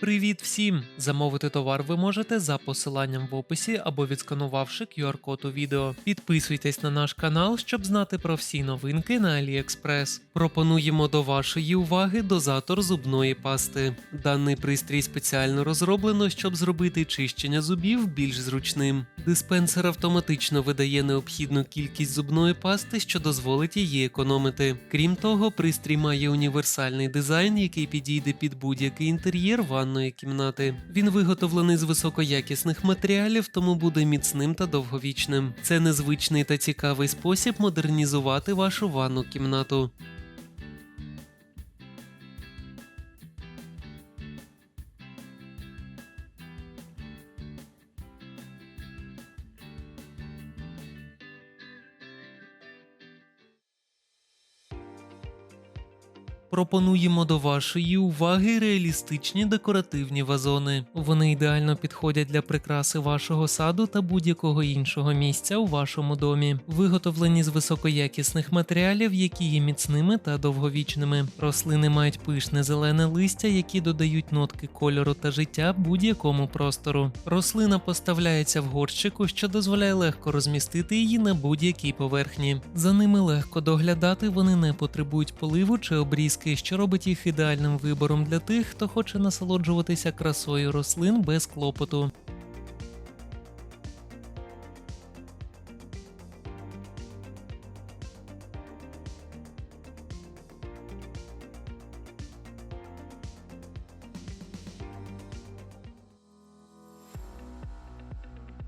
Привіт всім! Замовити товар ви можете за посиланням в описі або відсканувавши QR-код у відео. Підписуйтесь на наш канал, щоб знати про всі новинки на AliExpress. Пропонуємо до вашої уваги дозатор зубної пасти. Даний пристрій спеціально розроблено, щоб зробити чищення зубів більш зручним. Диспенсер автоматично видає необхідну кількість зубної пасти, що дозволить її економити. Крім того, пристрій має універсальний дизайн, який підійде під будь-який інтер'єр ванної кімнати. Він виготовлений з високоякісних матеріалів, тому буде міцним та довговічним. Це незвичний та цікавий спосіб модернізувати вашу ванну кімнату. Пропонуємо до вашої уваги реалістичні декоративні вазони. Вони ідеально підходять для прикраси вашого саду та будь-якого іншого місця у вашому домі. Виготовлені з високоякісних матеріалів, які є міцними та довговічними. Рослини мають пишне зелене листя, які додають нотки кольору та життя будь-якому простору. Рослина поставляється в горщику, що дозволяє легко розмістити її на будь-якій поверхні. За ними легко доглядати, вони не потребують поливу чи обрізки, що робить їх ідеальним вибором для тих, хто хоче насолоджуватися красою рослин без клопоту.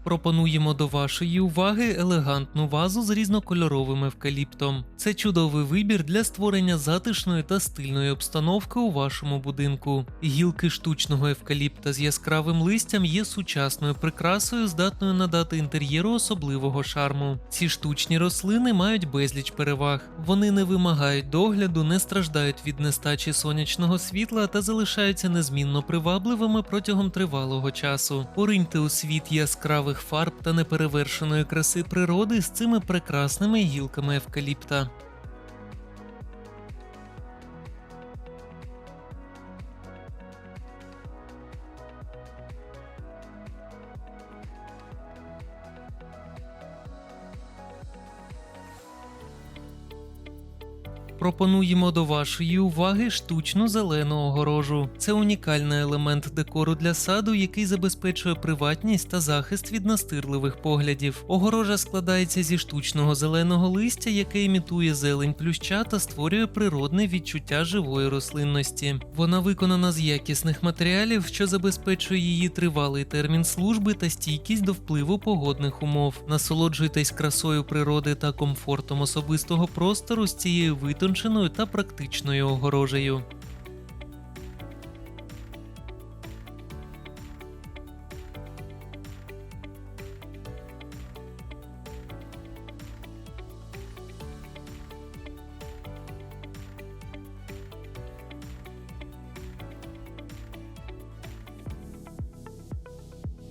Пропонуємо до вашої уваги елегантну вазу з різнокольоровим евкаліптом. Це чудовий вибір для створення затишної та стильної обстановки у вашому будинку. Гілки штучного евкаліпта з яскравим листям є сучасною прикрасою, здатною надати інтер'єру особливого шарму. Ці штучні рослини мають безліч переваг. Вони не вимагають догляду, не страждають від нестачі сонячного світла та залишаються незмінно привабливими протягом тривалого часу. Пориньте у світ яскравих фарб та неперевершеної краси природи з цими прекрасними гілками евкаліпта. Пропонуємо до вашої уваги штучну зелену огорожу. Це унікальний елемент декору для саду, який забезпечує приватність та захист від настирливих поглядів. Огорожа складається зі штучного зеленого листя, яке імітує зелень плюща та створює природне відчуття живої рослинності. Вона виконана з якісних матеріалів, що забезпечує її тривалий термін служби та стійкість до впливу погодних умов. Насолоджуйтесь красою природи та комфортом особистого простору з цією витонченою та практичною огорожею.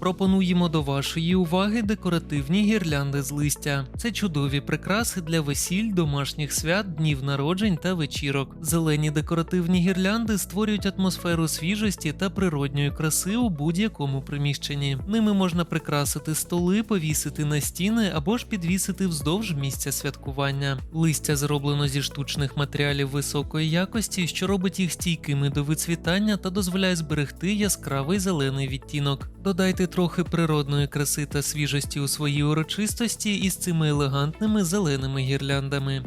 Пропонуємо до вашої уваги декоративні гірлянди з листя. Це чудові прикраси для весіль, домашніх свят, днів народжень та вечірок. Зелені декоративні гірлянди створюють атмосферу свіжості та природньої краси у будь-якому приміщенні. Ними можна прикрасити столи, повісити на стіни або ж підвісити вздовж місця святкування. Листя зроблено зі штучних матеріалів високої якості, що робить їх стійкими до вицвітання та дозволяє зберегти яскравий зелений відтінок. Додайте трохи природної краси та свіжості у своїй урочистості із цими елегантними зеленими гірляндами.